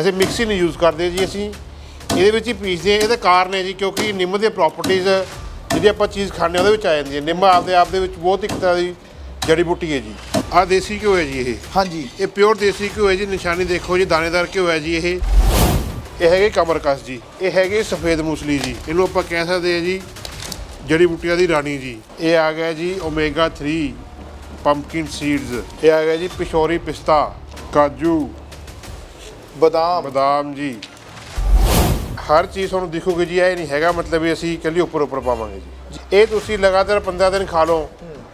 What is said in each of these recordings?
ਅਸੀਂ ਮਿਕਸੀ ਨਹੀਂ ਯੂਜ਼ ਕਰਦੇ ਜੀ ਅਸੀਂ। ਇਹਦੇ ਵਿੱਚ ਹੀ ਪੀਸਦੇ ਹਾਂ। ਇਹਦਾ ਕਾਰਨ ਹੈ ਜੀ ਕਿਉਂਕਿ ਨਿੰਮ ਦੀਆਂ ਪ੍ਰਾਪਰਟੀਆਂ ਜਿਹੜੀ ਆਪਾਂ ਚੀਜ਼ ਖਾਂਦੇ ਹਾਂ ਉਹਦੇ ਵਿੱਚ ਆ ਜਾਂਦੀ ਹੈ। ਨਿੰਮ ਆਪਦੇ ਆਪ ਦੇ ਵਿੱਚ ਬਹੁਤ ਇੱਕ ਤਰ੍ਹਾਂ ਦੀ ਜੜੀ ਬੂਟੀ ਹੈ ਜੀ। ਆਹ ਦੇਸੀ ਘਿਓ ਹੈ ਜੀ ਇਹ। ਹਾਂਜੀ। ਇਹ ਪਿਓਰ ਦੇਸੀ ਘਿਓ ਹੈ ਜੀ। ਨਿਸ਼ਾਨੀ ਦੇਖੋ ਜੀ ਦਾਣੇਦਾਰ ਘਿਓ ਹੈ ਜੀ ਇਹ। ਇਹ ਹੈਗੇ ਕਮਰਕਸ ਜੀ। ਇਹ ਹੈਗੇ ਸਫੇਦ ਮੂਸਲੀ ਜੀ। ਇਹਨੂੰ ਆਪਾਂ ਕਹਿ ਸਕਦੇ ਹਾਂ ਜੀ ਜੜੀ ਬੂਟੀਆਂ ਦੀ ਰਾਣੀ ਜੀ। ਇਹ ਆ ਗਿਆ ਜੀ ਓਮੇਗਾ 3 ਪੰਪਕਿਨ ਸੀਡਸ ਇਹ ਆ ਗਿਆ ਜੀ ਪਿਸ਼ੋਰੀ ਪਿਸਤਾ ਕਾਜੂ। ਬਦਾਮ। ਬਦਾਮ ਜੀ। ਹਰ ਚੀਜ਼ ਤੁਹਾਨੂੰ ਦਿਖੂਗੀ ਜੀ, ਇਹ ਨਹੀਂ ਹੈਗਾ ਮਤਲਬ ਵੀ ਅਸੀਂ ਇਕੱਲੀ ਉੱਪਰ ਉੱਪਰ ਪਾਵਾਂਗੇ ਜੀ। ਇਹ ਤੁਸੀਂ ਲਗਾਤਾਰ 15 ਦਿਨ ਖਾ ਲਓ,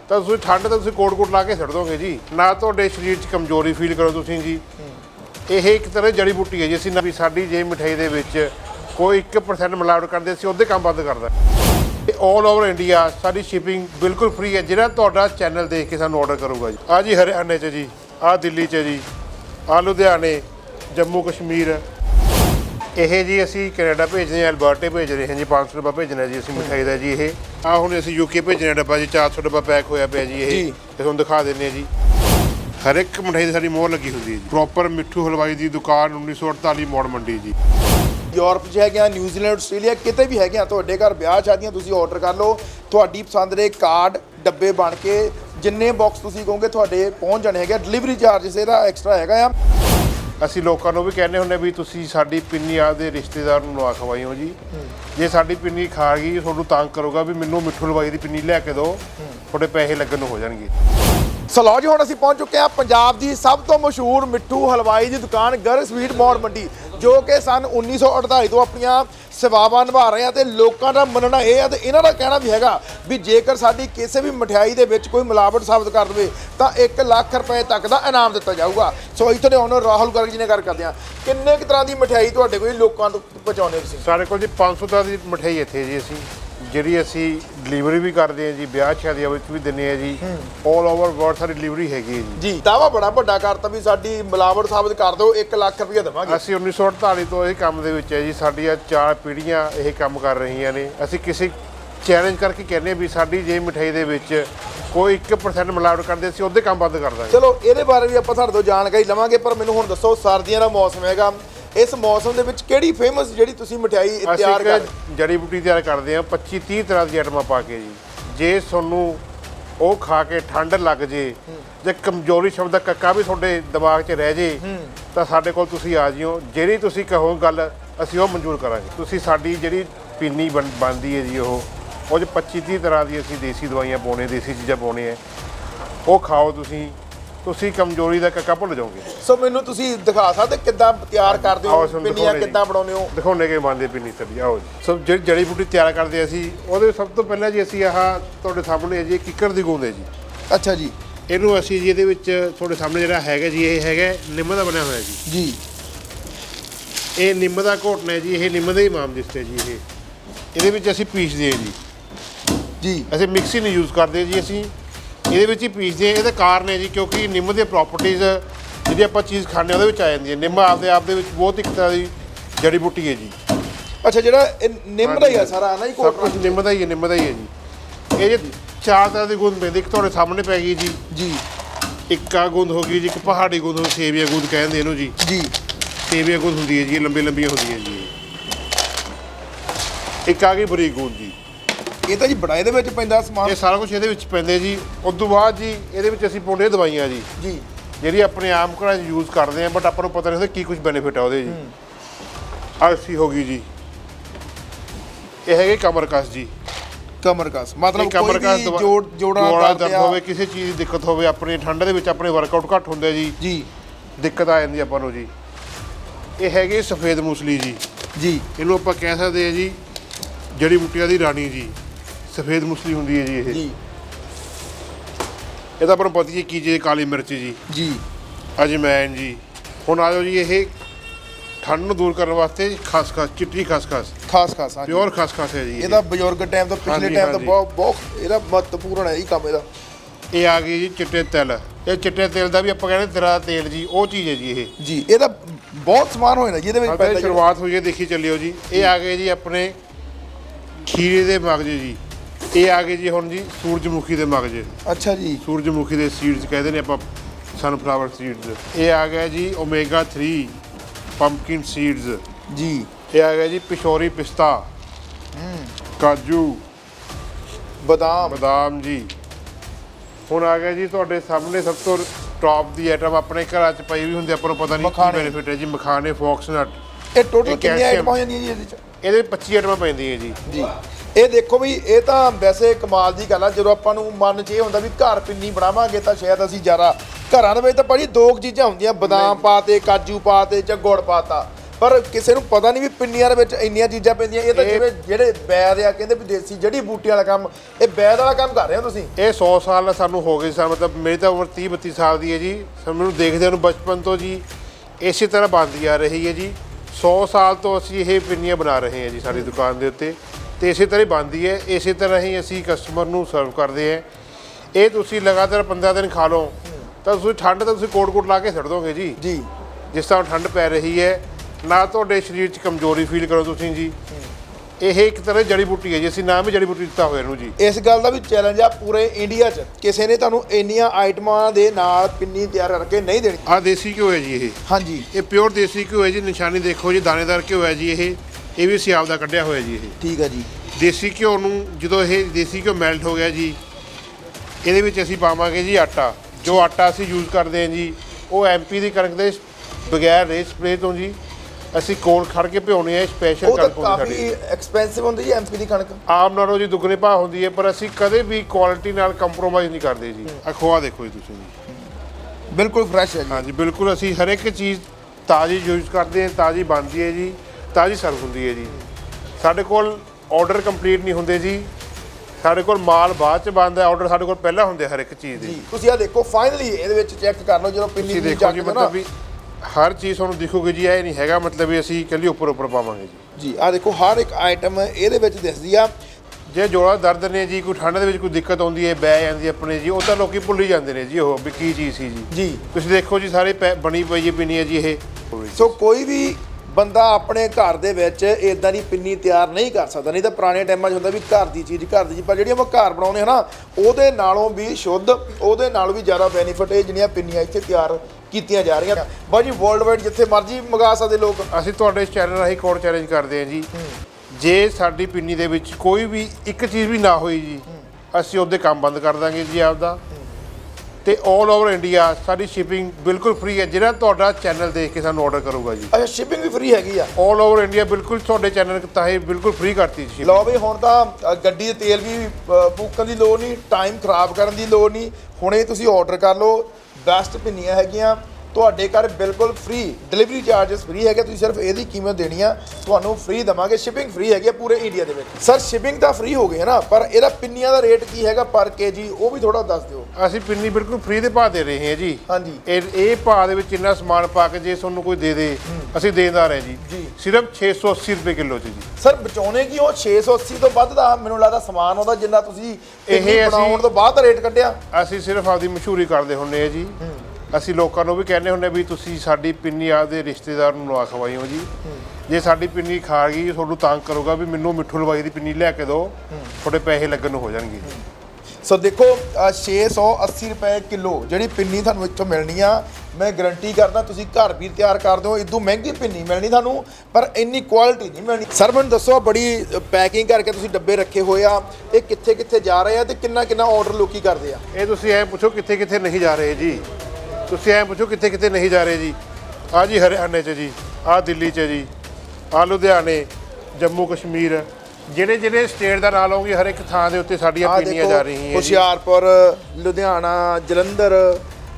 ਤਾਂ ਤੁਸੀਂ ਠੰਡ ਤਾਂ ਤੁਸੀਂ ਕੋਟ ਕੋਟ ਲਾ ਕੇ ਛੱਡ ਦੋਗੇ ਜੀ। ਨਾ ਤੁਹਾਡੇ ਸਰੀਰ 'ਚ ਕਮਜ਼ੋਰੀ ਫੀਲ ਕਰੋ ਤੁਸੀਂ ਜੀ। ਇਹ ਇੱਕ ਤਰ੍ਹਾਂ ਦੀ ਜੜੀ ਬੂਟੀ ਹੈ ਜੀ, ਅਸੀਂ ਨਾ ਵੀ ਸਾਡੀ ਜੇ ਮਠਾਈ ਦੇ ਵਿੱਚ ਕੋਈ 1% ਮਿਲਾਵਟ ਕਰਦੇ ਸੀ ਉਹਦੇ ਕੰਮ ਬੰਦ ਕਰਦਾ। ਇਹ 올 ਓਵਰ ਇੰਡੀਆ ਸਾਡੀ ਸ਼ਿਪਿੰਗ ਬਿਲਕੁਲ ਫ੍ਰੀ ਹੈ, ਜਿਹੜਾ ਤੁਹਾਡਾ ਚੈਨਲ ਦੇਖ ਕੇ ਸਾਨੂੰ ਆਰਡਰ ਕਰੂਗਾ ਜੀ। ਆ ਜੀ ਹਰਿਆਣੇ 'ਚ ਜੀ ਆ ਦਿੱਲੀ 'ਚ ਜੀ ਆ ਲੁਧਿਆਣੇ ਜੰਮੂ ਕਸ਼ਮੀਰ ਇਹ ਜੀ ਅਸੀਂ ਕੈਨੇਡਾ ਭੇਜਦੇ ਹਾਂ ਅਲਬਰਟੇ ਭੇਜ ਰਹੇ ਹਾਂ ਜੀ 500 ਡੱਬਾ ਭੇਜਣਾ ਜੀ ਅਸੀਂ ਮਿਠਾਈ ਦਾ ਜੀ ਇਹ। ਆ ਹੁਣ ਅਸੀਂ ਯੂਕੇ ਭੇਜਣਾ ਡੱਬਾ ਜੀ 400 ਡੱਬਾ ਪੈਕ ਹੋਇਆ ਪਿਆ ਜੀ ਇਹ। ਤੇ ਤੁਹਾਨੂੰ ਦਿਖਾ ਦਿੰਦੇ ਹਾਂ ਜੀ। ਹਰ ਇੱਕ ਮਿਠਾਈ ਦੀ ਸਾਡੀ ਮੋਹਰ ਲੱਗੀ ਹੁੰਦੀ ਹੈ ਜੀ। ਪ੍ਰੋਪਰ ਮਿੱਠੂ ਹਲਵਾਈ ਦੀ ਦੁਕਾਨ 1948 ਮੋੜ ਮੰਡੀ ਜੀ। ਯੂਰਪ 'ਚ ਹੈਗੇ ਆ ਨਿਊਜ਼ੀਲੈਂਡ ਆਸਟ੍ਰੇਲੀਆ ਕਿਤੇ ਵੀ ਹੈਗੇ ਆ ਤੁਹਾਡੇ ਘਰ ਵਿਆਹ ਸ਼ਾਦੀਆਂ ਤੁਸੀਂ ਆਰਡਰ ਕਰ ਲਓ। ਤੁਹਾਡੀ ਪਸੰਦ ਦੇ ਕਾਰਡ ਡੱਬੇ ਬਣ ਕੇ ਜਿੰਨੇ ਬਾਕਸ ਤੁਸੀਂ ਕਹੋਗੇ ਤੁਹਾਡੇ ਪਹੁੰਚ ਜਾਣੇ ਹੈਗੇ ਡਿਲੀਵਰੀ ਚਾਰਜਸ ਇਹਦਾ ਐਕਸਟਰਾ ਹੈਗਾ ਆ। ਅਸੀਂ ਲੋਕਾਂ ਨੂੰ ਵੀ ਕਹਿੰਦੇ ਹੁੰਦੇ ਵੀ ਤੁਸੀਂ ਸਾਡੀ ਪਿੰਨੀ ਆਪਦੇ ਰਿਸ਼ਤੇਦਾਰ ਨੂੰ ਨਾ ਖਵਾਈਓ ਜੀ। ਜੇ ਸਾਡੀ ਪਿੰਨੀ ਖਾ ਗਈ, ਤੁਹਾਨੂੰ ਤੰਗ ਕਰੂਗਾ ਵੀ ਮੈਨੂੰ ਮਿੱਠੂ ਹਲਵਾਈ ਦੀ ਪਿੰਨੀ ਲੈ ਕੇ ਦਿਓ, ਤੁਹਾਡੇ ਪੈਸੇ ਲੱਗਣ ਨੂੰ ਹੋ ਜਾਣਗੇ। ਸੋ ਲਓ ਜੀ, ਹੁਣ ਅਸੀਂ ਪਹੁੰਚ ਚੁੱਕੇ ਹਾਂ ਪੰਜਾਬ ਦੀ ਸਭ ਤੋਂ ਮਸ਼ਹੂਰ ਮਿੱਠੂ ਹਲਵਾਈ ਦੀ ਦੁਕਾਨ ਗਰ ਸਵੀਟ ਮੋੜ ਮੰਡੀ। ਜੋ ਕਿ ਸਨ 1948 ਤੋਂ ਆਪਣੀਆਂ ਸੇਵਾਵਾਂ ਨਿਭਾ ਰਹੇ ਆ ਤੇ ਲੋਕਾਂ ਦਾ ਮੰਨਣਾ ਇਹ ਆ ਤੇ ਇਹਨਾਂ ਦਾ ਕਹਿਣਾ ਵੀ ਹੈਗਾ ਵੀ ਜੇਕਰ ਸਾਡੀ ਕਿਸੇ ਵੀ ਮਠਿਆਈ ਦੇ ਵਿੱਚ ਕੋਈ ਮਿਲਾਵਟ ਸਾਬਤ ਕਰ ਦੇਵੇ ਤਾਂ 1 ਲੱਖ ਰੁਪਏ ਤੱਕ ਦਾ ਇਨਾਮ ਦਿੱਤਾ ਜਾਊਗਾ। ਸੋ ਇੱਥੇ ਦੇ ਓਨਰ ਰਾਹੁਲ ਗਰਗ ਜੀ ਨੇ ਗੱਲ ਕਰਦੇ ਆ। ਕਿੰਨੇ ਕੁ ਤਰ੍ਹਾਂ ਦੀ ਮਠਿਆਈ ਤੁਹਾਡੇ ਕੋਲ ਲੋਕਾਂ ਤੋਂ ਪਹੁੰਚਾਉਂਦੇ ਤੁਸੀਂ? ਸਾਡੇ ਕੋਲ ਜੀ 500 ਤਰ੍ਹਾਂ ਦੀ ਮਠਿਆਈ ਇੱਥੇ ਜੀ ਅਸੀਂ। ਜਿਹੜੀ ਅਸੀਂ ਡਿਲੀਵਰੀ ਵੀ ਕਰਦੇ ਹਾਂ ਜੀ ਵਿਆਹ ਸ਼ਾਦੀਆਂ ਵਿੱਚ ਵੀ ਦਿੰਦੇ ਹਾਂ ਜੀ 올 ਓਵਰ ਵਰਲਡ ਸਾਡੀ ਡਿਲੀਵਰੀ ਹੈਗੀ ਹੈ ਜੀ। ਜੀ ਦਾਵਾ ਬੜਾ ਵੱਡਾ ਕਰਤਾ ਵੀ ਸਾਡੀ ਮਿਲਾਵਟ ਸਾਬਤ ਕਰ ਦਿਓ 1 ਲੱਖ ਰੁਪਏ ਦੇਵਾਂਗੇ। ਅਸੀਂ 1948 ਤੋਂ ਇਹ ਕੰਮ ਦੇ ਵਿੱਚ ਹੈ ਜੀ ਸਾਡੀਆਂ ਚਾਰ ਪੀੜ੍ਹੀਆਂ ਇਹ ਕੰਮ ਕਰ ਰਹੀਆਂ ਨੇ। ਅਸੀਂ ਕਿਸੇ ਚੈਲੰਜ ਕਰਕੇ ਕਹਿੰਦੇ ਵੀ ਸਾਡੀ ਜੇ ਮਠਿਆਈ ਦੇ ਵਿੱਚ ਕੋਈ 1% ਮਿਲਾਵਟ ਕਰਦੇ ਅਸੀਂ ਉਹਦੇ ਕੰਮ ਬੰਦ ਕਰ ਦਾਂਗੇ। ਚਲੋ ਇਹਦੇ ਬਾਰੇ ਵੀ ਆਪਾਂ ਤੁਹਾਡੇ ਤੋਂ ਜਾਣਕਾਰੀ ਲਵਾਂਗੇ ਪਰ ਮੈਨੂੰ ਹੁਣ ਦੱਸੋ ਸਰਦੀਆਂ ਦਾ ਮੌਸਮ ਹੈਗਾ। ਇਸ ਮੌਸਮ ਦੇ ਵਿੱਚ ਕਿਹੜੀ ਫੇਮਸ ਜਿਹੜੀ ਤੁਸੀਂ ਮਠਿਆਈ ਅਸੀਂ ਤਿਆਰ ਕਰ ਇੱਕ ਜੜੀ ਬੂਟੀ ਤਿਆਰ ਕਰਦੇ ਹਾਂ 25 30 ਤਰ੍ਹਾਂ ਦੀ ਆਈਟਮਾਂ ਪਾ ਕੇ ਜੀ। ਜੇ ਤੁਹਾਨੂੰ ਉਹ ਖਾ ਕੇ ਠੰਡ ਲੱਗ ਜੇ ਜੇ ਕਮਜ਼ੋਰੀ ਸ਼ਬਦ ਦਾ ਕੱਕਾ ਵੀ ਤੁਹਾਡੇ ਦਿਮਾਗ 'ਚ ਰਹਿ ਜੇ ਤਾਂ ਸਾਡੇ ਕੋਲ ਤੁਸੀਂ ਆ ਜਿਓ। ਜਿਹੜੀ ਤੁਸੀਂ ਕਹੋ ਗੱਲ ਅਸੀਂ ਉਹ ਮਨਜ਼ੂਰ ਕਰਾਂਗੇ। ਤੁਸੀਂ ਸਾਡੀ ਜਿਹੜੀ ਪੀਨੀ ਬਣ- ਬਣਦੀ ਹੈ ਜੀ ਉਹ ਉਹ 'ਚ 25 30 ਤਰ੍ਹਾਂ ਦੀ ਅਸੀਂ ਦੇਸੀ ਦਵਾਈਆਂ ਪਾਉਣੇ ਦੇਸੀ ਚੀਜ਼ਾਂ ਪਾਉਣੇ ਆ ਉਹ ਖਾਓ ਤੁਸੀਂ। ਤੁਸੀਂ ਕਮਜ਼ੋਰੀ ਦਾ ਕੱਕਾ ਭੁੱਲ ਜਾਓਗੇ। ਸੋ ਮੈਨੂੰ ਤੁਸੀਂ ਦਿਖਾ ਸਕਦੇ ਕਿੱਦਾਂ ਤਿਆਰ ਕਰਦੇ ਆਓ ਹੋ ਸਾਨੂੰ ਪਿੰਨੀਆਂ ਦਿਖਾਉਣੇ ਕਿੱਦਾਂ ਜੀ। ਬਣਾਉਂਦੇ ਹੋ। ਦਿਖਾਉਣੇ ਕੇ ਬੰਦੇ ਪਿੰਨੀ ਸਬਜ਼ੀ ਆਓ ਜੀ। ਸਭ ਜਿਹੜੀ ਜੜੀ ਬੂਟੀ ਤਿਆਰ ਕਰਦੇ ਅਸੀਂ ਉਹਦੇ ਸਭ ਤੋਂ ਪਹਿਲਾਂ ਜੀ ਅਸੀਂ ਆਹ ਤੁਹਾਡੇ ਸਾਹਮਣੇ ਹੈ ਜੀ ਕਿੱਕਰ ਦੀ ਗੂੰਦ ਹੈ ਜੀ। ਅੱਛਾ ਜੀ। ਇਹਨੂੰ ਅਸੀਂ ਜੀ ਇਹਦੇ ਵਿੱਚ ਤੁਹਾਡੇ ਸਾਹਮਣੇ ਜਿਹੜਾ ਹੈਗਾ ਜੀ ਇਹ ਹੈਗਾ ਨਿੰਮ ਦਾ ਬਣਿਆ ਹੋਇਆ ਜੀ। ਜੀ। ਇਹ ਨਿੰਮ ਦਾ ਘੋਟਣਾ ਹੈ ਜੀ ਇਹ ਨਿੰਮ ਦਾ ਹੀ ਮਾਮ ਦਿਸਤੇ ਜੀ ਇਹ। ਇਹਦੇ ਵਿੱਚ ਅਸੀਂ ਪੀਸਦੇ ਹਾਂ ਜੀ। ਜੀ। ਅਸੀਂ ਮਿਕਸੀ ਨਹੀਂ ਯੂਜ਼ ਕਰਦੇ ਜੀ ਅਸੀਂ। ਇਹਦੇ ਵਿੱਚ ਹੀ ਪੀਸਦੇ ਹਾਂ ਇਹਦਾ ਕਾਰਨ ਹੈ ਜੀ ਕਿਉਂਕਿ ਨਿੰਮ ਦੀਆਂ ਪ੍ਰਾਪਰਟੀਆਂ ਜਿਹੜੀ ਆਪਾਂ ਚੀਜ਼ ਖਾਂਦੇ ਹਾਂ ਉਹਦੇ ਵਿੱਚ ਆ ਜਾਂਦੀ ਹੈ। ਨਿੰਮ ਆਪਦੇ ਆਪ ਦੇ ਵਿੱਚ ਬਹੁਤ ਇੱਕ ਤਰ੍ਹਾਂ ਦੀ ਜੜੀ ਬੂਟੀ ਹੈ ਜੀ। ਅੱਛਾ ਜਿਹੜਾ ਇਹ ਨਿੰਮ ਦਾ ਹੀ ਆ ਸਾਰਾ ਨਾ ਹੀ ਸਭ ਕੁਝ ਨਿੰਮ ਦਾ ਹੀ ਹੈ ਨਿੰਮ ਦਾ ਹੀ ਹੈ ਜੀ। ਇਹ ਜੀ ਚਾਰ ਤਰ੍ਹਾਂ ਦੀ ਗੁੰਦ ਪੈਂਦੀ ਇੱਕ ਤੁਹਾਡੇ ਸਾਹਮਣੇ ਪੈ ਗਈ ਜੀ। ਜੀ। ਇੱਕ ਆ ਗੁੰਦ ਹੋ ਗਈ ਜੀ ਇੱਕ ਪਹਾੜੀ ਗੁੰਦ ਹੋ ਸੇਵੀਆ ਗੁੰਦ ਕਹਿੰਦੇ ਇਹਨੂੰ ਜੀ। ਜੀ। ਸੇਵੀਆ ਗੁੰਦ ਹੁੰਦੀ ਹੈ ਜੀ ਲੰਬੀ ਲੰਬੀਆਂ ਹੁੰਦੀਆਂ ਜੀ। ਇੱਕ ਆ ਗਈ ਬਰੀਕ ਗੁੰਦ ਜੀ। ਇਹ ਤਾਂ ਜੀ ਬੜਾ ਇਹਦੇ ਵਿੱਚ ਪੈਂਦਾ ਸਮਾਨ। ਇਹ ਸਾਰਾ ਕੁਝ ਇਹਦੇ ਵਿੱਚ ਪੈਂਦੇ ਜੀ। ਉਸ ਤੋਂ ਬਾਅਦ ਜੀ ਇਹਦੇ ਵਿੱਚ ਅਸੀਂ ਪਾਉਂਦੇ ਦਵਾਈਆਂ ਜੀ। ਜੀ। ਜਿਹੜੀ ਆਪਣੇ ਆਮ ਘਰਾਂ 'ਚ ਯੂਜ਼ ਕਰਦੇ ਆ ਬਟ ਆਪਾਂ ਨੂੰ ਪਤਾ ਨਹੀਂ ਹੁੰਦਾ ਕੀ ਕੁਝ ਬੈਨੀਫਿਟ ਆ ਉਹਦੇ ਜੀ। ਅਲਸੀ ਹੋ ਗਈ ਜੀ। ਇਹ ਹੈਗੇ ਕਮਰਕਸ ਜੀ। ਕਮਰਕਸ। ਇਹ ਮਤਲਬ ਕੋਈ ਵੀ ਜੋੜ ਜੋੜਾਂ ਦਰਦ ਆ। ਹੋਵੇ ਕਿਸੇ ਚੀਜ਼ ਦੀ ਦਿੱਕਤ ਹੋਵੇ ਆਪਣੇ ਠੰਡ ਦੇ ਵਿੱਚ ਆਪਣੇ ਵਰਕਆਊਟ ਘੱਟ ਹੁੰਦੇ ਜੀ। ਜੀ। ਦਿੱਕਤ ਆ ਜਾਂਦੀ ਆਪਾਂ ਨੂੰ ਜੀ। ਇਹ ਹੈਗੇ ਸਫੇਦ ਮੂਸਲੀ ਜੀ। ਜੀ। ਇਹਨੂੰ ਆਪਾਂ ਕਹਿ ਸਕਦੇ ਹਾਂ ਜੀ ਜੜੀ ਬੂਟੀਆਂ ਦੀ ਰਾਣੀ ਜੀ। ਸਫੇਦ ਮੂਸਲੀ ਹੁੰਦੀ ਹੈ ਜੀ ਇਹ। ਜੀ। ਇਹਦਾ ਨੂੰ ਪਤਾ ਹੀ ਹੈ ਕੀ ਹੈ, ਕਾਲੀ ਮਿਰਚ ਜੀ। ਜੀ। ਅਜਮੈਨ ਜੀ ਹੁਣ ਆ ਜਾਓ ਜੀ ਇਹ ਠੰਡ ਨੂੰ ਦੂਰ ਕਰਨ ਵਾਸਤੇ ਖਸਖਸ ਚਿੱਟੀ ਖਸਖਸ ਖਾਸ। ਖਾਸ ਹਾਂਜੀ। ਪਿਓਰ ਖਸਖਸ ਹੈ ਜੀ ਇਹ। ਇਹਦਾ ਬਜ਼ੁਰਗ ਟਾਈਮ ਤੋਂ ਪਿਛਲੇ ਹਾਂਜੀ, ਟਾਈਮ ਤੋਂ ਹਾਂਜੀ। ਬਹੁਤ ਬਹੁਤ ਇਹਦਾ ਮਹੱਤਵਪੂਰਨ ਹੈ ਇਹ ਕੰਮ ਇਹਦਾ। ਇਹ ਆ ਗਈ ਜੀ ਚਿੱਟੇ ਤਿਲ। ਇਹ ਚਿੱਟੇ ਤਿਲ ਦਾ ਵੀ ਆਪਾਂ ਕਹਿੰਦੇ ਤੇਰਾ ਤੇਲ ਜੀ ਉਹ ਚੀਜ਼ ਹੈ ਜੀ ਇਹ। ਜੀ ਇਹਦਾ ਬਹੁਤ ਸਮਾਨ ਹੋਏ ਨਾ ਜਿਹਦੇ ਵਿੱਚ ਆਪਾਂ ਪੈਂਦਾ ਸ਼ੁਰੂਆਤ ਹੋਈ ਹੈ ਦੇਖੀ ਚੱਲਿਓ ਜੀ। ਇਹ ਆ ਗਏ ਜੀ ਆਪਣੇ ਖੀਰੇ ਦੇ ਮਗਜ ਜੀ। ਇਹ ਆ ਗਏ ਜੀ ਹੁਣ ਜੀ ਸੂਰਜਮੁਖੀ ਦੇ ਮਗਜ। ਅੱਛਾ ਜੀ। ਸੂਰਜਮੁਖੀ ਦੇ ਸੀਡਸ ਕਹਿੰਦੇ ਨੇ ਆਪਾਂ ਸਨਫਲਾਵਰ ਸੀਡਸ ਇਹ ਆ ਗਿਆ ਜੀ ਓਮੇਗਾ 3 ਪੰਪਕਿਨ ਸੀਡਸ ਜੀ। ਇਹ ਆ ਗਿਆ ਜੀ ਪਿਸ਼ੋਰੀ ਪਿਸਤਾ। ਕਾਜੂ। ਬਦਾਮ। ਬਦਾਮ ਜੀ। ਹੁਣ ਆ ਗਿਆ ਜੀ ਤੁਹਾਡੇ ਸਾਹਮਣੇ ਸਭ ਤੋਂ ਟੌਪ ਦੀ ਆਈਟਮ ਆਪਣੇ ਘਰਾਂ 'ਚ ਪਈ ਵੀ ਹੁੰਦੀ ਆਪਾਂ ਨੂੰ ਪਤਾ ਨਹੀਂ ਕੀ। ਬੈਨੀਫਿਟ ਹੈ ਜੀ ਮਖਾਣੇ ਫੌਕਸਨਟ ਇਹ ਟੋਟਲ ਕਿੰਨੀਆਂ। ਆਈਟਮਾਂ ਹੋ ਜਾਂਦੀਆਂ ਜੀ ਇਹਦੇ ਚ? ਇਹਦੇ ਵਿੱਚ 25 ਆਈਟਮਾਂ ਪੈਂਦੀਆਂ ਜੀ। ਜੀ। ਇਹ ਦੇਖੋ ਵੀ ਇਹ ਤਾਂ ਵੈਸੇ ਕਮਾਲ ਦੀ ਗੱਲ ਆ ਜਦੋਂ ਆਪਾਂ ਨੂੰ ਮਨ 'ਚ ਇਹ ਹੁੰਦਾ ਵੀ ਘਰ ਪਿੰਨੀ ਬਣਾਵਾਂਗੇ ਤਾਂ ਸ਼ਾਇਦ ਅਸੀਂ ਜ਼ਿਆਦਾ ਘਰਾਂ ਦੇ ਵਿੱਚ ਤਾਂ ਭਾਜੀ ਦੋ ਕੁ ਚੀਜ਼ਾਂ ਹੁੰਦੀਆਂ ਬਦਾਮ ਪਾਤੇ ਕਾਜੂ ਪਾਤੇ ਜਾਂ ਗੁੜ ਪਾਤਾ। ਪਰ ਕਿਸੇ ਨੂੰ ਪਤਾ ਨਹੀਂ ਵੀ ਪਿੰਨੀਆਂ ਦੇ ਵਿੱਚ ਇੰਨੀਆਂ ਚੀਜ਼ਾਂ ਪੈਂਦੀਆਂ ਇਹ ਤਾਂ ਜਿਵੇਂ ਜਿਹੜੇ ਵੈਦ ਆ ਕਹਿੰਦੇ ਵੀ ਦੇਸੀ ਜੜੀ ਬੂਟੀਆਂ ਵਾਲਾ ਕੰਮ ਇਹ ਵੈਦ ਵਾਲਾ ਕੰਮ ਕਰ ਰਹੇ ਹੋ ਤੁਸੀਂ? ਇਹ 100 ਸਾਲ ਸਾਨੂੰ ਹੋ ਗਏ ਸਨ ਮਤਲਬ ਮੇਰੀ ਤਾਂ ਉਮਰ 30 32 ਸਾਲ ਦੀ ਹੈ ਜੀ। ਸਭ ਮੈਨੂੰ ਦੇਖਦਿਆਂ ਨੂੰ ਬਚਪਨ ਤੋਂ ਜੀ ਇਸੇ ਤਰ੍ਹਾਂ ਬਣਦੀ ਆ ਰਹੀ ਹੈ ਜੀ। 100 ਸਾਲ ਤੋਂ ਅਸੀਂ ਇਹ ਪਿੰਨੀਆਂ ਬਣਾ ਰਹੇ ਹਾਂ ਜੀ ਸਾਡੀ ਦੁਕਾਨ ਦੇ ਉੱਤੇ। ਤੇ ਇਸੇ ਤਰ੍ਹਾਂ ਹੀ ਬਣਦੀ ਹੈ। ਇਸੇ ਤਰ੍ਹਾਂ ਹੀ ਅਸੀਂ ਕਸਟਮਰ ਨੂੰ ਸਰਵ ਕਰਦੇ ਹਾਂ। ਇਹ ਤੁਸੀਂ ਲਗਾਤਾਰ 15 ਦਿਨ ਖਾ ਲਓ ਤਾਂ ਤੁਸੀਂ ਠੰਡ ਤਾਂ ਤੁਸੀਂ ਕੋਟ-ਕੋਟ ਲਾ ਕੇ ਛੱਡ ਦੋਗੇ ਜੀ। ਜੀ। ਜਿਸ ਤਰ੍ਹਾਂ ਠੰਡ ਪੈ ਰਹੀ ਹੈ ਨਾ ਤੁਹਾਡੇ ਸਰੀਰ 'ਚ ਕਮਜ਼ੋਰੀ ਫੀਲ ਕਰੋ ਤੁਸੀਂ ਜੀ। ਇਹ ਇੱਕ ਤਰ੍ਹਾਂ ਜੜੀ ਬੂਟੀ ਹੈ ਜੀ ਅਸੀਂ ਨਾਮ ਹੀ ਜੜੀ ਬੂਟੀ ਦਿੱਤਾ ਹੋਇਆ ਇਹਨੂੰ ਜੀ। ਇਸ ਗੱਲ ਦਾ ਵੀ ਚੈਲੰਜ ਆ ਪੂਰੇ ਇੰਡੀਆ 'ਚ। ਕਿਸੇ ਨੇ ਤੁਹਾਨੂੰ ਇੰਨੀਆਂ ਆਈਟਮਾਂ ਦੇ ਨਾਲ ਪਿੰਨੀ ਤਿਆਰ ਕਰਕੇ ਨਹੀਂ ਦੇਣੀ। ਆਹ ਦੇਸੀ ਘਿਓ ਹੈ ਜੀ ਇਹ। ਹਾਂਜੀ। ਇਹ ਪਿਓਰ ਦੇਸੀ ਘਿਓ ਹੈ ਜੀ ਨਿਸ਼ਾਨੀ ਦੇਖੋ ਜੀ ਦਾਣੇਦਾਰ ਘਿਓ ਹੈ ਜੀ ਇਹ। ਇਹ ਵੀ ਅਸੀਂ ਆਪਦਾ ਕੱਢਿਆ ਹੋਇਆ ਜੀ ਇਹ। ਠੀਕ ਹੈ ਜੀ। ਦੇਸੀ ਘਿਓ ਨੂੰ ਜਦੋਂ ਇਹ ਦੇਸੀ ਘਿਓ ਮੈਲਟ ਹੋ ਗਿਆ ਜੀ ਇਹਦੇ ਵਿੱਚ ਅਸੀਂ ਪਾਵਾਂਗੇ ਜੀ ਆਟਾ। ਜੋ ਆਟਾ ਅਸੀਂ ਯੂਜ਼ ਕਰਦੇ ਹਾਂ ਜੀ ਉਹ ਐਮਪੀ ਦੀ ਕਣਕ ਦੇ ਬਗੈਰ ਰੇ ਸਪਰੇ ਤੋਂ ਜੀ ਅਸੀਂ ਕੋਲ ਖੜ ਕੇ ਭਿਉਣੇ ਆ ਸਪੈਸ਼ਲ ਉਹ ਤਾਂ ਕਣਕ ਹੁੰਦੀ ਕਾਫੀ ਸਾਡੀ। ਐਕਸਪੈਂਸਿਵ ਹੁੰਦੀ ਜੀ ਐਮਪੀ ਦੀ ਕਣਕ। ਆਮ ਨਾਲੋਂ ਜੀ ਦੁੱਗਣੇ ਭਾਅ ਹੁੰਦੀ ਹੈ ਪਰ ਅਸੀਂ ਕਦੇ ਵੀ ਕੁਆਲਿਟੀ ਨਾਲ ਕੰਪਰੋਮਾਈਜ਼ ਨਹੀਂ ਕਰਦੇ ਜੀ। ਆਹ ਖੋਆ ਦੇਖੋ ਜੀ ਤੁਸੀਂ। ਜੀ ਬਿਲਕੁਲ ਫਰੈਸ਼ ਹੈ ਜੀ। ਹਾਂਜੀ ਬਿਲਕੁਲ ਅਸੀਂ ਹਰ ਇੱਕ ਚੀਜ਼ ਤਾਜ਼ੀ ਯੂਜ਼ ਕਰਦੇ ਹਾਂ ਤਾਜ਼ੀ ਬਣਦੀ ਹੈ ਜੀ। ਤਾਜ਼ੀ ਸਰਵ ਹੁੰਦੀ ਹੈ ਜੀ। ਸਾਡੇ ਕੋਲ ਆਰਡਰ ਕੰਪਲੀਟ ਨਹੀਂ ਹੁੰਦੇ ਜੀ। ਸਾਡੇ ਕੋਲ ਮਾਲ ਬਾਅਦ ਚ ਬਣਦਾ ਆਰਡਰ ਸਾਡੇ ਕੋਲ ਪਹਿਲਾਂ ਹੁੰਦੇ ਹਰ ਇੱਕ ਚੀਜ਼ ਦੇ। ਜੀ ਤੁਸੀਂ ਆ ਦੇਖੋ ਫਾਈਨਲੀ ਇਹਦੇ ਵਿੱਚ ਚੈੱਕ ਕਰ ਲਓ ਜਦੋਂ ਪਿੰਨੀ ਤੁਸੀਂ ਦੀ ਦੇਖੋ ਜੀ ਚੱਕ ਮਤਲਬ ਵੀ ਹਰ ਚੀਜ਼ ਤੁਹਾਨੂੰ ਦਿਖੂਗੀ ਜੀ ਇਹ ਨਹੀਂ ਹੈਗਾ ਮਤਲਬ ਵੀ ਅਸੀਂ ਕੱਲੀ ਉੱਪਰ ਉੱਪਰ ਪਾਵਾਂਗੇ ਜੀ। ਜੀ ਆ ਦੇਖੋ ਹਰ ਇੱਕ ਆਈਟਮ ਇਹਦੇ ਵਿੱਚ ਦਿਸਦੀ ਆ। ਜੇ ਜੋੜਾ ਦਰਦ ਨੇ ਜੀ ਕੋਈ ਠੰਡ ਦੇ ਵਿੱਚ ਕੋਈ ਦਿੱਕਤ ਆਉਂਦੀ ਹੈ ਬਹਿ ਜਾਂਦੀ ਹੈ ਆਪਣੇ ਜੀ ਉਹ ਤਾਂ ਲੋਕੀ ਭੁੱਲ ਹੀ ਜਾਂਦੇ ਨੇ ਜੀ ਉਹ ਵੀ ਕੀ ਚੀਜ਼ ਸੀ ਜੀ। ਜੀ। ਤੁਸੀਂ ਦੇਖੋ ਜੀ ਸਾਰੇ ਪੈ- ਬਣੀ ਪਈ ਹੈ ਪਿੰਨੀ ਹੈ ਜੀ ਇਹ। ਸੋ ਕੋਈ ਵੀ ਬੰਦਾ ਆਪਣੇ ਘਰ ਦੇ ਵਿੱਚ ਇਦਾਂ ਦੀ ਪਿੰਨੀ ਤਿਆਰ ਨਹੀਂ ਕਰ ਸਕਦਾ। ਨਹੀਂ ਤਾਂ ਪੁਰਾਣੇ ਟਾਈਮਾਂ 'ਚ ਹੁੰਦਾ ਵੀ ਘਰ ਦੀ ਚੀਜ਼ ਘਰ ਦੀ ਚੀਜ਼ ਪਰ ਜਿਹੜੀ ਆਪਾਂ ਘਰ ਬਣਾਉਂਦੇ ਹਨਾ ਉਹਦੇ ਨਾਲੋਂ ਵੀ ਸ਼ੁੱਧ ਉਹਦੇ ਨਾਲੋਂ ਵੀ ਜ਼ਿਆਦਾ ਬੈਨੀਫਿਟ ਇਹ ਜਿਹੜੀਆਂ ਪਿੰਨੀਆਂ ਇੱਥੇ ਤਿਆਰ ਕੀਤੀਆਂ ਜਾ ਰਹੀਆਂ। ਬਾਜੀ ਵਰਲਡ ਵਾਈਡ ਜਿੱਥੇ ਮਰਜ਼ੀ ਮੰਗਾ ਸਕਦੇ ਲੋਕ। ਅਸੀਂ ਤੁਹਾਡੇ ਇਸ ਚੈਨਲ ਰਾਹੀਂ ਕੋਡ ਚੈਲੰਜ ਕਰਦੇ ਹਾਂ ਜੀ। ਜੇ ਸਾਡੀ ਪਿੰਨੀ ਦੇ ਵਿੱਚ ਕੋਈ ਵੀ ਇੱਕ ਚੀਜ਼ ਵੀ ਨਾ ਹੋਈ ਜੀ ਅਸੀਂ ਉਹਦੇ ਕੰਮ ਬੰਦ ਕਰ ਦਾਂਗੇ ਜੀ ਆਪਦਾ। ਤੇ 올 ਓਵਰ ਇੰਡੀਆ ਸਾਡੀ ਸ਼ਿਪਿੰਗ ਬਿਲਕੁਲ ਫ੍ਰੀ ਹੈ। ਜਿਹੜਾ ਤੁਹਾਡਾ ਚੈਨਲ ਦੇਖ ਕੇ ਸਾਨੂੰ ਆਰਡਰ ਕਰੂਗਾ ਜੀ। ਅੱਛਾ ਸ਼ਿਪਿੰਗ ਵੀ ਫ੍ਰੀ ਹੈਗੀ ਆ? 올 ਓਵਰ ਇੰਡੀਆ ਬਿਲਕੁਲ ਤੁਹਾਡੇ ਚੈਨਲ ਤਾਂ ਇਹ ਬਿਲਕੁਲ ਫ੍ਰੀ ਕਰਤੀ ਜੀ। ਲਓ ਵੀ ਹੁਣ ਤਾਂ ਅ, ਗੱਡੀ ਦੇ ਤੇਲ ਵੀ ਅ, ਫੂਕਣ ਦੀ ਲੋੜ ਨਹੀਂ ਟਾਈਮ ਖਰਾਬ ਕਰਨ ਦੀ ਲੋੜ ਨਹੀਂ। ਹੁਣੇ ਤੁਸੀਂ ਆਰਡਰ ਕਰ ਲਓ। ਬੈਸਟ ਪਿੰਨੀਆਂ ਹੈਗੀਆਂ। ਤੁਹਾਡੇ ਘਰ ਬਿਲਕੁਲ ਫ੍ਰੀ ਡਿਲੀਵਰੀ ਚਾਰजेस ਫ੍ਰੀ ਹੈਗੇ ਤੁਸੀਂ ਸਿਰਫ ਇਹਦੀ ਕੀਮਤ ਦੇਣੀ ਆ ਤੁਹਾਨੂੰ ਫ੍ਰੀ ਦਵਾਂਗੇ ਸ਼ਿਪਿੰਗ ਫ੍ਰੀ ਹੈਗੀ ਪੂਰੇ ਇੰਡੀਆ ਦੇ ਵਿੱਚ। ਸਰ ਸ਼ਿਪਿੰਗ ਤਾਂ ਫ੍ਰੀ ਹੋ ਗਈ ਹੈ ਨਾ ਪਰ ਇਹਦਾ ਪਿੰਨੀਆਂ ਦਾ ਰੇਟ ਕੀ ਹੈਗਾ ਪਰ ਕੇਜੀ ਉਹ ਵੀ ਥੋੜਾ ਦੱਸ ਦਿਓ। ਅਸੀਂ ਪਿੰਨੀ ਬਿਲਕੁਲ ਫ੍ਰੀ ਦੇ ਭਾਅ ਦੇ ਰਹੇ ਹਾਂ ਜੀ। ਹਾਂਜੀ। ਇਹ ਇਹ ਭਾਅ ਦੇ ਵਿੱਚ ਇੰਨਾ ਸਮਾਨ ਪਾ ਕੇ ਜੇ ਤੁਹਾਨੂੰ ਕੋਈ ਦੇ ਦੇ ਅਸੀਂ ਦੇਣਦਾਰ ਹੈ ਜੀ। ਜੀ। ਸਿਰਫ 680 ਰੁਪਏ ਕਿਲੋ ਚ ਜੀ। ਸਰ ਬਚਾਉਣੇ ਕੀ ਉਹ? 680 ਤੋਂ ਵੱਧ ਦਾ ਮੈਨੂੰ ਲੱਗਦਾ ਸਮਾਨ ਉਹਦਾ ਜਿੰਨਾ ਤੁਸੀਂ ਇਹ ਬਣਾਉਣ ਤੋਂ ਬਾਅਦ ਰੇਟ ਕੱਢਿਆ। ਅਸੀਂ ਸਿਰਫ ਆਪਦੀ ਮਸ਼ਹੂਰੀ ਕਰਦੇ ਹੁੰਨੇ ਆ ਜੀ। ਅਸੀਂ ਲੋਕਾਂ ਨੂੰ ਵੀ ਕਹਿੰਦੇ ਹੁੰਨੇ ਵੀ ਤੁਸੀਂ ਸਾਡੀ ਪਿੰਨੀ ਆਪਦੇ ਰਿਸ਼ਤੇਦਾਰ ਨੂੰ ਨਾ ਖਵਾਈਓ ਜੀ। ਜੇ ਸਾਡੀ ਪਿੰਨੀ ਖਾ ਗਈ ਤੁਹਾਨੂੰ ਤੰਗ ਕਰੂਗਾ ਵੀ ਮੈਨੂੰ ਮਿੱਠੂ ਲਵਾਈ ਦੀ ਪਿੰਨੀ ਲਿਆ ਕੇ ਦਿਓ ਤੁਹਾਡੇ ਪੈਸੇ ਲੱਗਣ ਨੂੰ ਹੋ ਜਾਣਗੇ ਸੋ ਦੇਖੋ ਅਹ 680 ਰੁਪਏ ਕਿਲੋ ਜਿਹੜੀ ਪਿੰਨੀ ਤੁਹਾਨੂੰ ਇੱਥੋਂ ਮਿਲਣੀ ਆ ਮੈਂ ਗਰੰਟੀ ਕਰਦਾ ਤੁਸੀਂ ਘਰ ਵੀ ਤਿਆਰ ਕਰ ਦਿਓ ਇਦੋਂ ਮਹਿੰਗੀ ਪਿੰਨੀ ਮਿਲਣੀ ਤੁਹਾਨੂੰ ਪਰ ਇੰਨੀ ਕੁਆਲਿਟੀ ਨਹੀਂ ਮਿਲਣੀ। ਸਰ ਮੈਨੂੰ ਦੱਸੋ ਬੜੀ ਪੈਕਿੰਗ ਕਰਕੇ ਤੁਸੀਂ ਡੱਬੇ ਰੱਖੇ ਹੋਏ ਆ ਇਹ ਕਿੱਥੇ ਕਿੱਥੇ ਜਾ ਰਹੇ ਆ ਤੇ ਕਿੰਨਾ ਕਿੰਨਾ ਆਰਡਰ ਲੋਕੀ ਕਰਦੇ ਆ? ਇਹ ਤੁਸੀਂ ਐ ਪੁੱਛੋ ਕਿੱਥੇ ਕਿੱਥੇ ਨਹੀਂ ਜਾ ਰਹੇ ਜੀ। ਤੁਸੀਂ ਐ ਪੁੱਛੋ ਕਿੱਥੇ ਕਿੱਥੇ ਨਹੀਂ ਜਾ ਰਹੇ ਜੀ। ਆ ਜੀ ਹਰਿਆਣੇ 'ਚ ਜੀ ਆ ਦਿੱਲੀ 'ਚ ਜੀ ਆ ਲੁਧਿਆਣੇ ਜੰਮੂ ਕਸ਼ਮੀਰ। ਜਿਹੜੇ ਜਿਹੜੇ ਸਟੇਟ ਦਾ ਨਾਂ ਲਓਗੇ ਹਰ ਇੱਕ ਥਾਂ ਦੇ ਉੱਤੇ ਸਾਡੀਆਂ ਆਹ ਜਾ ਰਹੀਆਂ ਜੀ। ਹੁਸ਼ਿਆਰਪੁਰ ਲੁਧਿਆਣਾ ਜਲੰਧਰ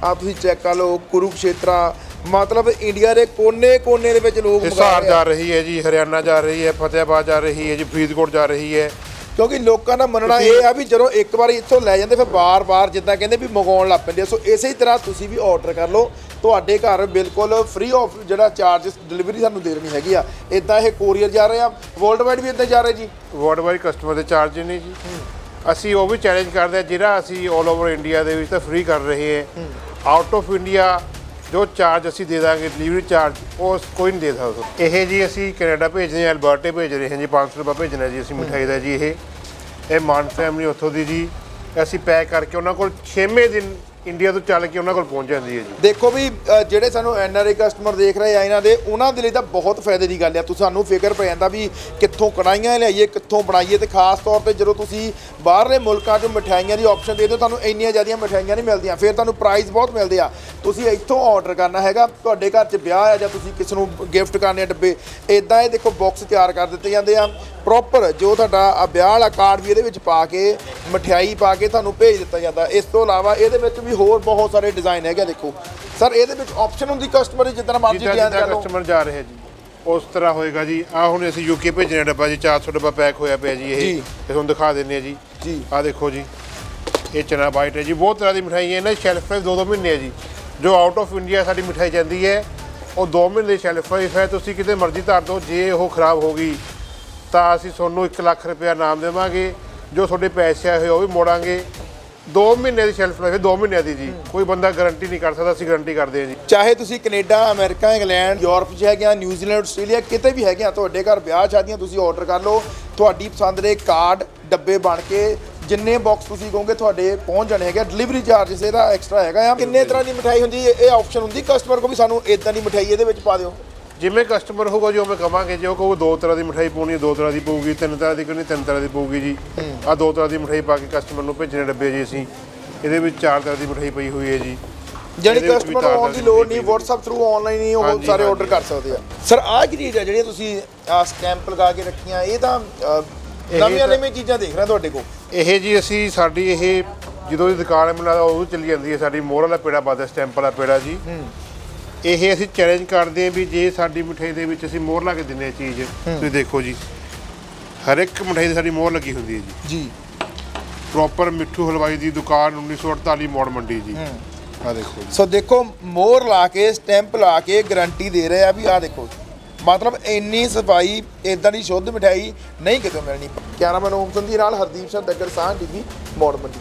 ਆ ਤੁਸੀਂ ਚੈੱਕ ਕਰ ਲਓ ਕੁਰੂਕਸ਼ੇਤਰਾ ਮਤਲਬ ਇੰਡੀਆ ਦੇ ਕੋਨੇ-ਕੋਨੇ ਦੇ ਵਿੱਚ ਲੋਕ ਹਿਸਾਰ ਜਾ ਰਹੀ ਹੈ ਜੀ ਹਰਿਆਣਾ ਜਾ ਰਹੀ ਹੈ ਫਤਿਆਬਾਦ ਜਾ ਰਹੀ ਹੈ ਜੀ ਫਰੀਦਕੋਟ ਜਾ ਰਹੀ ਹੈ। ਕਿਉਂਕਿ ਲੋਕਾਂ ਦਾ ਮੰਨਣਾ ਇਹ ਆ ਵੀ ਜਦੋਂ ਇੱਕ ਵਾਰੀ ਇੱਥੋਂ ਲੈ ਜਾਂਦੇ ਫਿਰ ਬਾਰ-ਬਾਰ ਜਿੱਦਾਂ ਕਹਿੰਦੇ ਵੀ ਮੰਗਾਉਣ ਲੱਗ ਪੈਂਦੇ ਸੋ ਇਸੇ ਹੀ ਤਰ੍ਹਾਂ ਤੁਸੀਂ ਵੀ ਆਰਡਰ ਕਰ ਲਓ। ਤੁਹਾਡੇ ਘਰ ਬਿਲਕੁਲ ਫ੍ਰੀ ਆਫ ਜਿਹੜਾ ਚਾਰਜਸ ਡਿਲੀਵਰੀ ਸਾਨੂੰ ਦੇਣੀ ਹੈਗੀ ਆ। ਇਦਾਂ ਇਹ ਕੋਰੀਅਰ ਜਾ ਰਹੇ ਆ। ਵਰਲਡ ਵਾਈਡ ਵੀ ਇਦਾਂ ਜਾ ਰਹੇ ਜੀ? ਵਰਲਡ ਵਾਈਡ ਕਸਟਮਰ ਦੇ ਚਾਰਜ ਨਹੀਂ ਜੀ। ਅਸੀਂ ਉਹ ਵੀ ਚੈਲੰਜ ਕਰਦੇ ਆ। ਜਿਹੜਾ ਅਸੀਂ 올 ਓਵਰ ਇੰਡੀਆ ਦੇ ਵਿੱਚ ਤਾਂ ਫ੍ਰੀ ਕਰ ਰਹੇ ਹਾਂ। ਆਊਟ ਆਫ ਇੰਡੀਆ ਜੋ ਚਾਰਜ ਅਸੀਂ ਦੇ ਦਾਂਗੇ ਡਿਲੀਵਰੀ ਚਾਰਜ ਉਹ ਕੋਈ ਨਹੀਂ ਦੇ ਸਕਦਾ। ਇਹ ਜੀ ਅਸੀਂ ਕੈਨੇਡਾ ਭੇਜਦੇ ਹਾਂ ਅਲਬਰਟੇ ਭੇਜ ਰਹੇ ਹਾਂ ਜੀ 500 ਰੁਪਏ ਭੇਜਣਾ ਜੀ ਅਸੀਂ ਮਿਠਾਈ ਦਾ ਜੀ ਇਹ। ਇਹ ਮਾਨ ਫੈਮਿਲੀ ਉੱਥੋਂ ਦੀ ਜੀ। ਅਸੀਂ ਪੈਕ ਕਰਕੇ ਉਹਨਾਂ ਕੋਲ 6ਵੇਂ ਦਿਨ ਇੰਡੀਆ ਤੋਂ ਚੱਲ ਕੇ ਉਹਨਾਂ ਕੋਲ ਪਹੁੰਚ ਜਾਂਦੀ ਹੈ ਜੀ। ਦੇਖੋ ਵੀ ਅ, ਜਿਹੜੇ ਸਾਨੂੰ ਐਨਆਰਆਈ ਕਸਟਮਰ ਦੇਖ ਰਹੇ ਆ ਇਹਨਾਂ ਦੇ ਉਹਨਾਂ ਦੇ ਲਈ ਤਾਂ ਬਹੁਤ ਫਾਇਦੇ ਦੀ ਗੱਲ ਆ। ਤੁਸੀਂ ਸਾਨੂੰ ਫਿਕਰ ਪੈ ਜਾਂਦਾ ਵੀ ਕਿੱਥੋਂ ਕੜਾਈਆਂ ਲਿਆਈਏ ਕਿੱਥੋਂ ਬਣਾਈਏ ਤੇ ਖਾਸ ਤੌਰ ਤੇ ਜਦੋਂ ਤੁਸੀਂ ਬਾਹਰਲੇ ਮੁਲਕਾਂ 'ਚੋਂ ਮਠਿਆਈਆਂ ਦੀ ਆਪਸ਼ਨ ਦੇ ਦਿਓ ਤੁਹਾਨੂੰ ਇੰਨੀਆਂ ਜ਼ਿਆਦੀਆਂ ਮਠਿਆਈਆਂ ਨਹੀਂ ਮਿਲਦੀਆਂ। ਫਿਰ ਤੁਹਾਨੂੰ ਪ੍ਰਾਈਸ ਬਹੁਤ ਮਿਲਦੇ ਆ। ਤੁਸੀਂ ਇੱਥੋਂ ਆਰਡਰ ਕਰਨਾ ਹੈਗਾ ਤੁਹਾਡੇ ਘਰ 'ਚ ਵਿਆਹ ਆ ਜਾਂ ਤੁਸੀਂ ਕਿਸੇ ਨੂੰ ਗਿਫਟ ਕਰਨੇ ਆ ਡੱਬੇ ਇਦਾਂ ਇਹ ਦੇਖੋ ਬਾਕਸ ਤਿਆਰ ਕਰ ਦਿੱਤੇ ਜਾਂਦੇ ਆ। ਪ੍ਰੋਪਰ ਜੋ ਤੁਹਾਡਾ ਆ ਵਿਆਹ ਵਾਲਾ ਕਾਰਡ ਵੀ ਇਹਦੇ ਵਿੱਚ ਪਾ ਕੇ ਮਠਿਆਈ ਪਾ ਕੇ ਤੁਹਾਨੂੰ ਭੇਜ ਦਿੱਤਾ ਜਾਂਦਾ। ਇਸ ਤੋਂ ਇਲਾਵਾ ਇਹਦੇ ਵਿੱਚ ਵੀ ਹੋਰ ਬਹੁਤ ਸਾਰੇ ਡਿਜ਼ਾਈਨ ਹੈਗੇ ਦੇਖੋ। ਸਰ ਇਹਦੇ ਵਿੱਚ ਆਪਸ਼ਨ ਹੁੰਦੀ ਕਸਟਮਰ ਦੀ ਜਿੱਦਾਂ ਮਰਜ਼ੀ ਡਿਜ਼ਾਈਨ ਕਰ ਲਓ। ਕਸਟਮਰ ਜਾ ਰਿਹਾ ਜੀ। ਉਸ ਤਰ੍ਹਾਂ ਹੋਏਗਾ ਜੀ। ਆ ਹੁਣ ਅਸੀਂ ਯੂਕੇ ਭੇਜਣਾ ਡੱਬਾ ਜੀ 400 ਡੱਬਾ ਪੈਕ ਹੋਇਆ ਪਿਆ ਜੀ ਇਹ। ਇਹ ਤੁਹਾਨੂੰ ਦਿਖਾ ਦਿੰਨੇ ਆ ਜੀ। ਜੀ। ਆ ਦੇਖੋ ਜੀ। ਇਹ ਚਨਾ ਬਾਈਟ ਹੈ ਜੀ। ਬਹੁਤ ਤਰ੍ਹਾਂ ਦੀ ਮਿਠਾਈ ਹੈ। ਇਹਨਾਂ ਦੀ ਸ਼ੈਲਫ ਲਾਈਫ 2-2 ਮਹੀਨੇ ਹੈ ਜੀ। ਜੋ ਆਊਟ ਆਫ ਇੰਡੀਆ ਸਾਡੀ ਮਿਠਾਈ ਜਾਂਦੀ ਹੈ ਉਹ 2 ਮਹੀਨੇ ਦੀ ਸ਼ੈਲਫ ਲਾਈਫ ਹੈ। ਤੁਸੀਂ ਕਿਤੇ ਮਰਜ਼ੀ ਧਰ ਦਿਓ। ਜੇ ਉਹ ਖਰਾਬ ਹੋ ਗਈ ਤਾਂ ਅਸੀਂ ਤੁਹਾਨੂੰ 1 ਲੱਖ ਰੁਪਇਆ ਨਾਮ ਦੇਵਾਂਗੇ। ਜੋ ਤੁਹਾਡੇ ਪੈਸੇ ਆਏ ਹੋਏ ਉਹ ਵੀ ਮੋੜਾਂਗੇ। 2 ਮਹੀਨੇ ਦੀ ਸ਼ੈਲਫ ਲਾਈਫ ਹੈ 2 ਮਹੀਨਿਆਂ ਦੀ ਜੀ। ਕੋਈ ਬੰਦਾ ਗਾਰੰਟੀ ਨਹੀਂ ਕਰ ਸਕਦਾ ਅਸੀਂ ਗਾਰੰਟੀ ਕਰਦੇ ਹਾਂ ਜੀ। ਚਾਹੇ ਤੁਸੀਂ ਕੈਨੇਡਾ ਅਮਰੀਕਾ ਇੰਗਲੈਂਡ ਯੂਰਪ 'ਚ ਹੈਗੇ ਆ ਨਿਊਜ਼ੀਲੈਂਡ ਆਸਟ੍ਰੇਲੀਆ ਕਿਤੇ ਵੀ ਹੈਗੇ ਆ ਤੁਹਾਡੇ ਘਰ ਵਿਆਹ ਸ਼ਾਦੀਆਂ ਤੁਸੀਂ ਆਰਡਰ ਕਰ ਲਓ ਤੁਹਾਡੀ ਪਸੰਦ ਦੇ ਕਾਰਡ ਡੱਬੇ ਬਣ ਕੇ ਜਿੰਨੇ ਬਾਕਸ ਤੁਸੀਂ ਕਹੋਗੇ ਤੁਹਾਡੇ ਪਹੁੰਚ ਜਾਣੇ ਹੈਗੇ ਡਿਲੀਵਰੀ ਚਾਰजेस ਇਹਦਾ ਐਕਸਟਰਾ ਹੈਗਾ ਆ। ਕਿੰਨੇ ਤਰ੍ਹਾਂ ਦੀ ਮਠਾਈ ਹੁੰਦੀ ਇਹ ਆਪਸ਼ਨ ਹੁੰਦੀ ਕਸਟਮਰ ਕੋ ਵੀ ਸਾਨੂੰ ਇਦਾਂ ਦੀ ਮਠਾਈ ਇਹਦੇ ਵਿੱਚ ਪਾ ਦਿਓ। ਜਿਵੇਂ ਕਸਟਮਰ ਹੋਊਗਾ ਜੋ ਮੈਂ ਕਵਾਂਗੇ ਜੇ ਉਹ ਕਹੂ ਦੋ ਤਰ੍ਹਾਂ ਦੀ ਮਠਾਈ ਪਾਉਣੀ ਹੈ ਦੋ ਤਰ੍ਹਾਂ ਦੀ ਪਊਗੀ ਤਿੰਨ ਤਰ੍ਹਾਂ ਦੀ ਕਰਨੀ ਤਿੰਨ ਤਰ੍ਹਾਂ ਦੀ ਪਊਗੀ ਜੀ। ਆ ਦੋ ਤਰ੍ਹਾਂ ਦੀ ਮਠਾਈ ਪਾ ਕੇ ਕਸਟਮਰ ਨੂੰ ਭੇਜਣੇ ਡੱਬੇ ਜੀ ਅਸੀਂ। ਇਹਦੇ ਵਿੱਚ ਚਾਰ ਤਰ੍ਹਾਂ ਦੀ ਮਠਾਈ ਪਈ ਹੋਈ ਹੈ ਜੀ। ਵੀ ਕਸਟਮਰ ਨੂੰ ਆਉਣ ਦੀ ਲੋੜ ਨਹੀਂ WhatsApp ਥਰੂ ਆਨਲਾਈਨ ਹੀ ਉਹ ਸਾਰੇ। ਆਰਡਰ ਕਰ ਸਕਦੇ ਆ। ਸਰ ਆਹ ਕੀ ਚੀਜ਼ ਹੈ ਜਿਹੜੀਆਂ ਤੁਸੀਂ ਸਟੈਂਪ ਲਗਾ ਕੇ ਰੱਖੀਆਂ ਇਹ ਤਾਂ ਨਵੀਆਂ ਨਵੀਆਂ ਚੀਜ਼ਾਂ ਦੇਖ ਰਹੇ ਤੁਹਾਡੇ ਕੋਲ? ਇਹ ਜੀ ਅਸੀਂ ਸਾਡੀ ਇਹ ਜਦੋਂ ਦੀ ਦੁਕਾਨ ਲੱਗਦਾ ਉਦੋਂ ਚੱਲੀ ਜਾਂਦੀ ਹੈ ਸਾਡੀ। ਮੋਹਰ ਵਾਲਾ ਪੇੜਾ ਬਾਦਾ ਸਟੈਂਪ ਵਾਲਾ ਪੇੜਾ ਜੀ। ਇਹ ਅਸੀਂ ਚੈਲੰਜ ਕਰਦੇ ਹਾਂ ਵੀ ਜੇ ਸਾਡੀ ਮਠਾਈ ਦੇ ਵਿੱਚ ਅਸੀਂ ਮੋਹਰ ਲਾ ਕੇ ਦਿੰਨੇ ਆ ਚੀਜ਼ ਤੁਸੀਂ ਦੇਖੋ ਜੀ। ਹਰ ਇੱਕ ਮਠਾਈ ਦੀ ਸਾਡੀ ਮੋਹਰ ਲੱਗੀ ਹੁੰਦੀ ਹੈ ਜੀ। ਜੀ। ਪ੍ਰੋਪਰ ਮਿੱਠੂ ਹਲਵਾਈ ਦੀ ਦੁਕਾਨ 1948 ਮੋੜ ਮੰਡੀ ਜੀ। ਆ ਦੇਖੋ ਜੀ। ਸੋ ਦੇਖੋ ਮੋਹਰ ਲਾ ਕੇ ਸਟੈਂਪ ਲਾ ਕੇ ਗਾਰੰਟੀ ਦੇ ਰਹੇ ਆ ਵੀ ਆਹ ਦੇਖੋ। ਮਤਲਬ ਇੰਨੀ ਸਫ਼ਾਈ ਇਦਾਂ ਦੀ ਸ਼ੁੱਧ ਮਠਿਆਈ ਨਹੀਂ ਕਿਤੇ ਮਿਲਣੀ। ਕੈਮਰਾਮੈਨ ਓਮ ਸੰਧੀ ਨਾਲ ਹਰਦੀਪ ਸਿੰਘ ਦੱਗਰ ਸਾਹ ਟੀਵੀ ਮੋੜ ਮੰਡੀ।